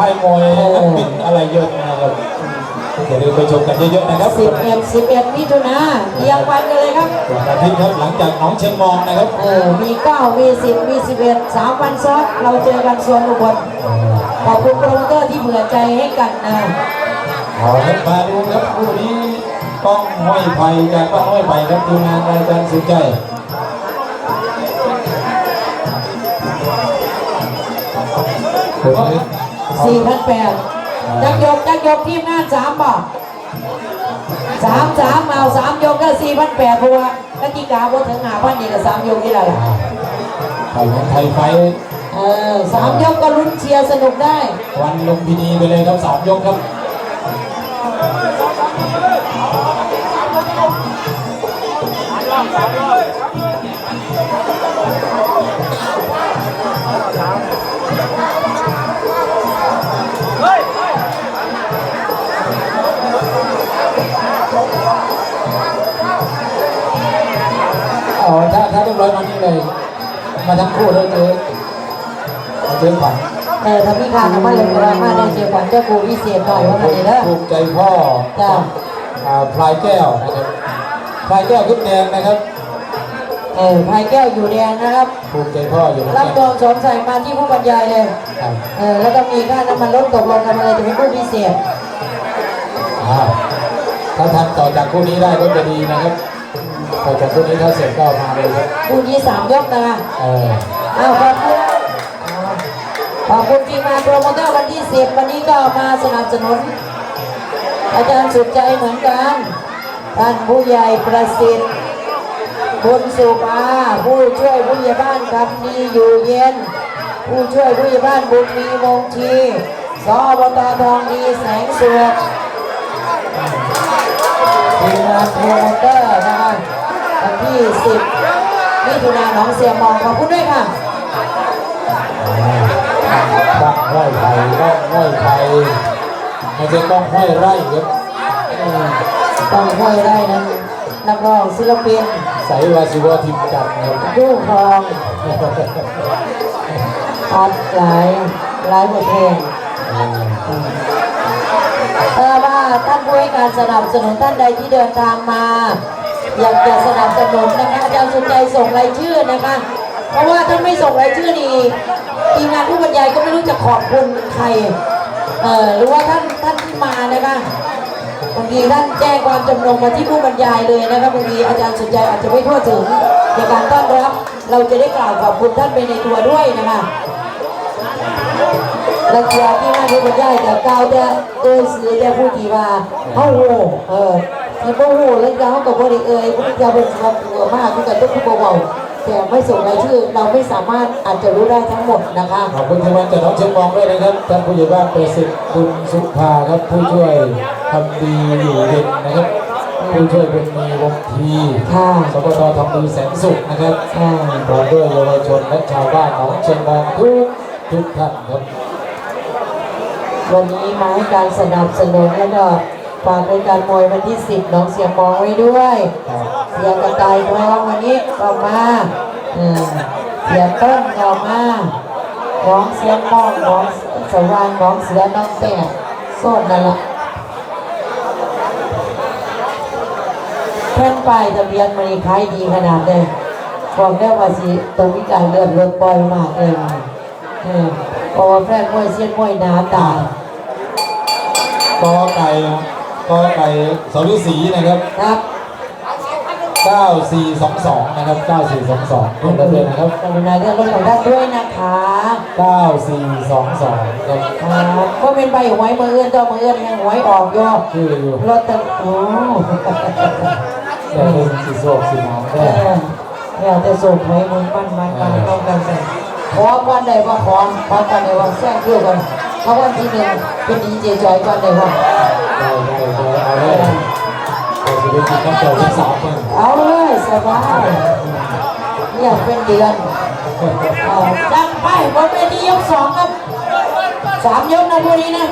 ค่ายมวยนักบินอะไรเยอะนะครับอย่าลืมไปชมกันเยอะๆนะครับสิบเอ็ดสิบเอ็ดมิถุนาเรียงวันกันเลยครับวันอาทิตย์ครับหลังจากหน้องเชียงมองนะครับเออมีเก้ามีสิบมีสิบเอ็ดสามวันซ้อนเราเจอกันส่วนอุบลขอบคุณโปรโมเตอร์ที่เผื่อใจให้กันนะเอาครับมาดูครับคู่นี้ต้องห้อยไผ่จากบ้านห้อยไผ่ครับทีมงานรายการสุดใจคนนี้ สี่พันแปดจักยกจักยกทีมงานสามบ่สามสามเอาสามยกก็สี่พันแปดเพราะว่ากติกาบนถึงหาพันนี่ก็สามยกนี่แหละล่ะไทยของไทยไฟท์เออสามยกก็ลุ้นเชียร์สนุกได้ วันลุมพินีไปเลยครับสามยกครับอ๋อ เรียบร้อยมานี่เลย มาทั้งคู่เลยเจอมาเจอขวัญเออถ้าพี่ขาดน้ำมันเลยก็มาได้เชียร์ขวัญเจ้าครูพิเศษหน่อยว่ามันนี่เด้อภูมิใจพ่อจ้ะอ่าพลายแก้วนะครับพลายแก้วขึ้นแดงนะครับเออพายแก้วอยู่แดงนะครับภูมิใจพ่ออยู่นะครัรับบรองสวมใส่มาที่ผู้บรรยายเลยครับเออแล้วก็มีค่าน้ำมันลดตกลงกันมาเลยจะเป็นผู้พิเศษอ่าถ้าทันต่อจากคู่นี้ได้ก็จะดีนะครับ ต่อจากคู่นี้ถ้าเสร็จก็มาเลยครับคู่นี้สามยกนะเอออ้าวขอบคุณอ้าวขอบคุณทีมงานโปรโมเตอร์วันที่สิบวันนี้ก็มาสนับสนุน อาจารย์สุดใจเหมือนกันท่านผู้ใหญ่ประสิทธิ์บุญสุภาผู้ช่วยผู้ใหญ่บ้านคำดีอยู่เย็น ผู้ช่วยผู้ใหญ่บ้านบุญมีมงชีสอบตทองดีแสงสวกทีมงานโปรโม ที่10มิถุนายนหนองเสียมองขอบคุณด้วยค่ะบ้างห้อยไผ่บ้างห้อยไผ่ไม่ใช่ต้องห้อยไร่ครับเออต้องห้อยได้นั้นนักร้องศิลปินใส่วาสิวทิมจัดนะครับลูกทองอัดหลายหลายบทเพลงเออว่าท่านผู้ให้การสนับสนุนท่านใดที่เดินทางมา อยากจะสนับสนุนนะคะอาจารย์สนใจส่งรายชื่อนะคะ เพราะว่าถ้าไม่ส่งรายชื่อนี่ทีมงานผู้บรรยายก็ไม่รู้จะขอบคุณใครเออหรือว่าท่านท่านที่มานะคะบางทีท่านแจ้งความจำนงมาที่ผู้บรรยายเลยนะคะบางทีอาจารย์สนใจอาจจะไม่ทั่วถึงในการต้อนรับ เราจะได้กล่าวขอบคุณท่านไปในตัวด้วยนะคะนักกีฬาที่น่าดูมันได้แต่ก้าวแต่เอ่ยซื้อแต่ผู้ที่ว่าเขาโหเออ ที่เขาโหแล้วเขากับบริเอ่ยผู้ที่จะเป็นความกลัวมากที่กันทุกผู้เบาๆแต่ไม่ส่งรายชื่อเราไม่สามารถอาจจะรู้ได้ทั้งหมดนะคะขอบคุณทีมงานจากน้องเชียงมองด้วยนะครับท่านผู้ใหญ่บ้านประสิทธิ์คุณสุภาครับผู้ช่วยทำดีอยู่เย็นนะครับผู้ช่วยเป็นมีวงทีค่ะสปตทำดีแสนสุขนะครับอ่าพร้อมด้วยเยาวชนและชาวบ้านหนองเชียงมองทุกทุกท่านครับวันนี้มาให้การสนับสนุนแล้วก็ ฝากรายการมวยวันที่ 10 น้องเสียมองไว้ด้วย เสียกระต่ายทองวันนี้ก็มาเออเสียต้นก็มาน้องเสียมองน้องสว่างน้องเสือน้องแต่โซนนั่นละแผ่นป้ายทะเบียนมันขายดีขนาดเลยบอกได้ว่าสิตรงนี้การเลื่อนรถปล่อยมากเลยเออเพราะว่าแฟนมวยเสียนมวยหนาตายกอไก่ กอไก่สรุสีนะครับครับ 9422 นะครับ 9422ทุกประเทศนะครับกรุณาเลื่อนรถของท่านด้วยนะคะ9422ครับครับก็เป็นใบหวยมือเอื้อนต่อมือเอื้อนยังหวยออกโยชื่ออยู่รถตะโอ้แต่เป็นสีโศกสีน้ำเอด้วยอเนี่ยแต่สูบหวยมึงมันมันมันต้องกันใส่ขอวันใดว่าขอขอกันใดว่าแทรกเกี่ยวกันเพราะวันที่หนึ่งเป็นดีเจจอยวันใดว่า เกินน้ำเจ้าที่สามเพิ่งเอาเลยสบายเนี่ยเป็นเดือนเอาจัดไปบนเวทียกสองครับสามยกนะพวกนี้นะ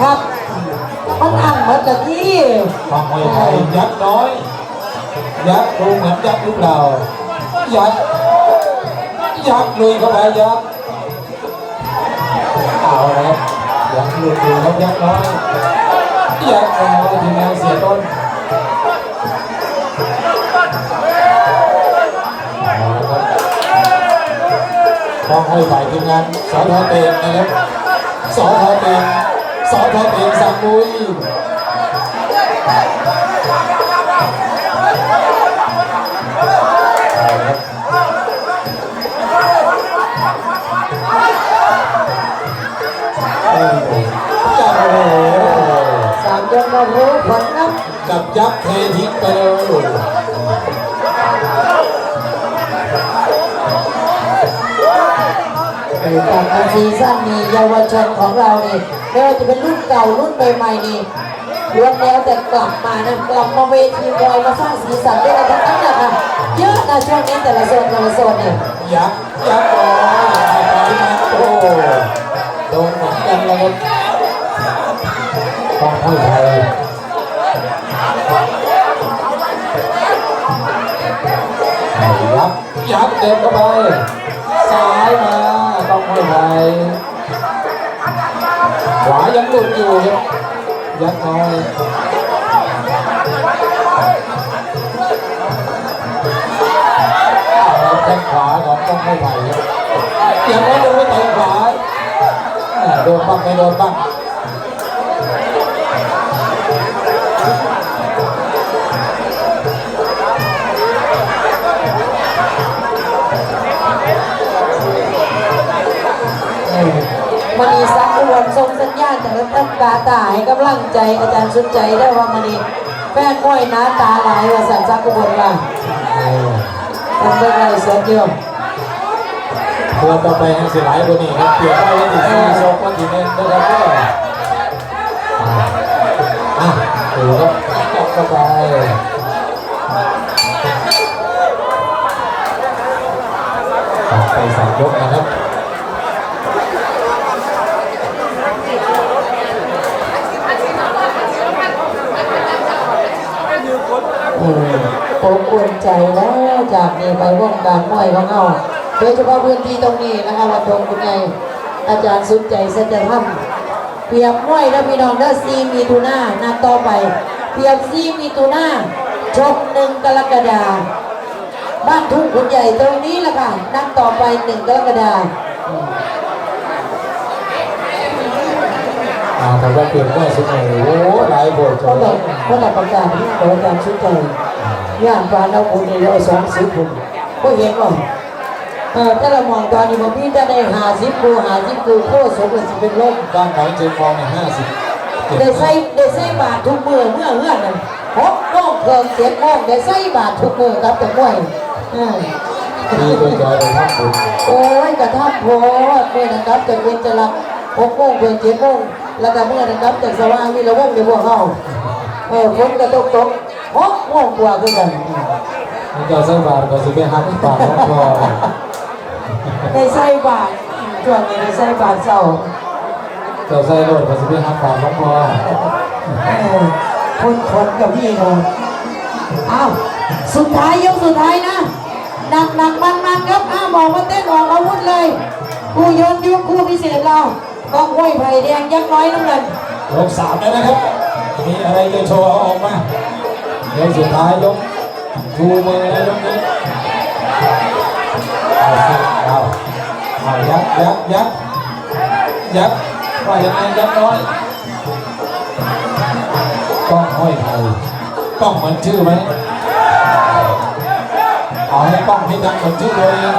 ครับมันอ่างเหมือนกับที่ฟังมวยไทยยัดน้อย ยัดดูเหมือนยัดหรือเปล่ายัดยัดเลยเข้าไปยัดเหลุดอยู่ครับยักษ์น้อย ยักษ์น้อยทีมงแนวเสียต้นต้องให้ฝ่ายทีมงานสอทอเตงนะครับสอทอเตงสอทอเตงสังมุย สามยกมารู้ผลครับกับยักษ์เททิ้งไปเลยอยู่กับการซีซั่นนี้เยาวชนของเรานี่ไม่ว่าจะเป็นรุ่นเก่ารุ่นใหม่ๆนี่ล้วนแล้วแต่กลับมานะกลับมาเวทีมวยมาสร้างสีสันด้วยกันทั้งนั้นนะคะเยอะนะช่วงนี้แต่ละโซนแต่ละโซนเนี่ยยักษ์ยักษ์ร้อยไปนะโอ้โดนเหมือนกันเลยครับ ต้องให้ไทยให้ยักษ์ยักษ์เดินเข้าไปซ้ายมาต้องให้ไทยขวายังหลุดอยู่ครับยักษ์น้อยแข้งขวาของต้องให้ไทยครับยังไม่โดนเตะขวาโดนบ้างไม่โดนบ้าง แต่ละตั้งตาตาให้กำลังใจอาจารย์สุดใจได้ว่ามณีแฟนมวยน้าตาหลายว่าสันสักอุบลว่าทำได้ไรเสียเดียวเพื่อต่อไปให้เสียหลายกว่านี้ครับเปลี่ยนได้วันที่สี่สองวันที่หนึ่งนะครับก็อะดูครับจับเข้าไปต่อไปสามยกนะครับ อืมผมควรใจแล้วจากนี้ไปวงการมวยของเราโดยเฉพาะพื้นที่ตรงนี้นะคะวัดดงคุณไงอาจารย์สุดใจเสัจธรรมเปรียบมวยแล้วพี่น้องเด้อซีมีทูน่านัดต่อไป เปรียบซีมีทูน่าชมหนึ่งกรกฎาบ้านทุ่งขุนใหญ่ตรงนี้แหละค่ะนัดต่อไปหนึ่งกรกฎาคม อ่าแต่ว่าเปลี่ยนได้สุดเลยโอ้หลายบทก็ต้องก็ต้องประกาศให้บริการชุดใจย่านฟ้าเราบุญเราสองสิบคนก็เห็นว่าเออถ้าเรามองตอนนี้มันพี่จะได้หาสิบกูหาสิบกูโคตรสมกับสิเป็นโลกบ้านของเจมฟองเนี่ยห้าสิบได้ใส่ได้ใส่บาททุกมือเมื่อเมื่อนั้นหกโมงเพิ่มเจ็ดโมงได้ใส่บาททุกมือครับแต่มวยเออปีตัวจอยไปทำบุญโอ้ยกระทับโพดเมื่อนะครับจากเวนจะรับหกโมงเพิ่มเจ็ดโมง แล้วก็เมื่อนะครับจากสว่างมีระวงในพวกเขาเออฝนก็ตกตกหกโมงกว่าคือกันมันจะใส่บาทก็สิไปหักปากของพอได้ใส่บาทช่วงนี้ได้ใส่บาทเศร้าเจ้าใส่รถก็สิไปหักปากของพอเอคนคนกับพี่เนาะอ้าวสุดท้ายยกสุดท้ายนะหนักหนักมันมันครับอ้าวบอกว่าเต้นออกอาวุธเลยคู่ยนยุคคู่พิเศษเรา ต้องห้วยไผ่แดงยักษ์น้อยน้ำเงินยกสามแล้วนะครับ มีอะไรจะโชว์เอาออกมาเดี๋ยวสุดท้ายยกชูมือแล้วยกนี้เอาเอาเอายักยักยักยักว่ายังไงยักน้อยต้องห้อยไทยต้องเหมือนชื่อไหมเอาให้ป้องให้ดังเหมือนชื่อเอง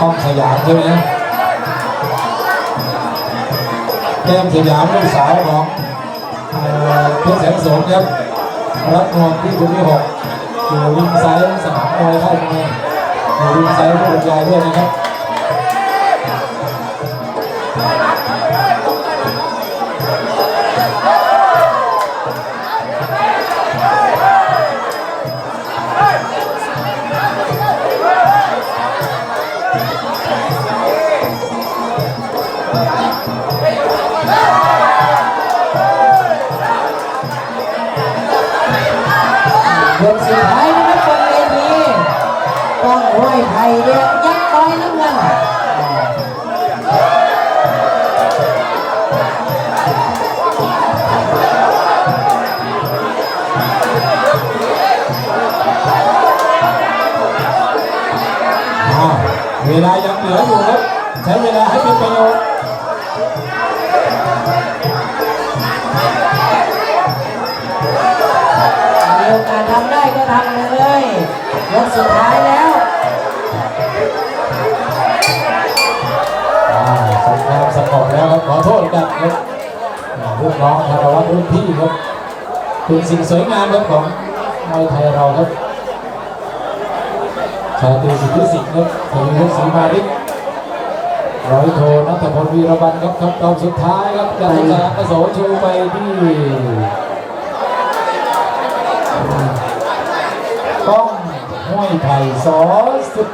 ป้องสยามใช่ไหมแก้มสยามลูกสาวของเอ่อเพชรแสนสมครับรับนวงที่คุณที่หกอยู่ริมซ้ายสนามมวยค่ายมวยอยู่ริมซ้ายผู้บรรยายด้วยนะครับ มีโอกาสทำได้ก็ทำเลยยกสุดท้ายแล้วสงครามสงบแล้วครับขอโทษกันครับอ่าลูกน้องคารวะรุ่นพี่ครับเป็นสิ่งสวยงามครับของมวยไทยเราครับชาตรีสิทธิสิทธิ์ครับธีรยุทธศรีมาริก ร้อยโทนัทพลวีรบันครับคำตอบสุดท้ายครับจากสนามกโสชูไปที่ต้องห้วยไผ่สอสุด